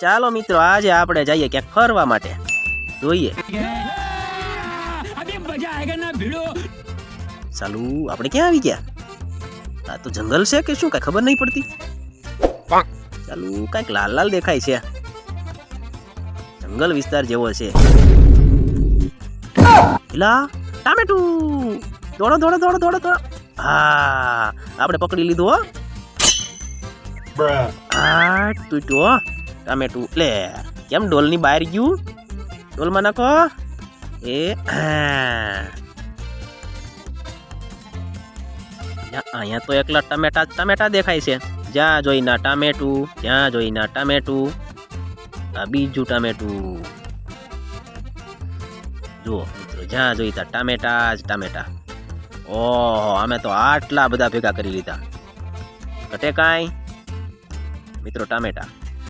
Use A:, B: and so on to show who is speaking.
A: ચાલો મિત્રો, આજે આપણે જઈએ ક્યાંક ફરવા માટે. જોઈએ. ચાલુ, આપણે ક્યાં આવી ગયા? આ તો જંગલ છે કે શું, કઈ ખબર નહીં પડતી? ચાલુ, કંઈક લાલ લાલ દેખાય છે. જંગલ વિસ્તાર જેવો છે. એલા, ટામેટું! દોડો દોડો દોડો દોડો દોડો. હા, આપણે પકડી લીધું, હો. આ તૂટ્યો ટામેટું લે કેમ ડોલની બહાર ગયું ડોલમાં નાખો એ હા યા- અહીંયા તો એકલા ટમેટા જ ટમેટા દેખાય છે જ્યાં જોઈના ટામેટું જ્યાં જોઈના ટામેટું આ બીજું ટામેટું જુઓ મિત્રો જ્યાં જોઈતા ટામેટા જ ટામેટા ઓહો અમે તો આટલા બધા ભેગા કરી લીધા ઘટે કાંઈ મિત્રો ટામેટા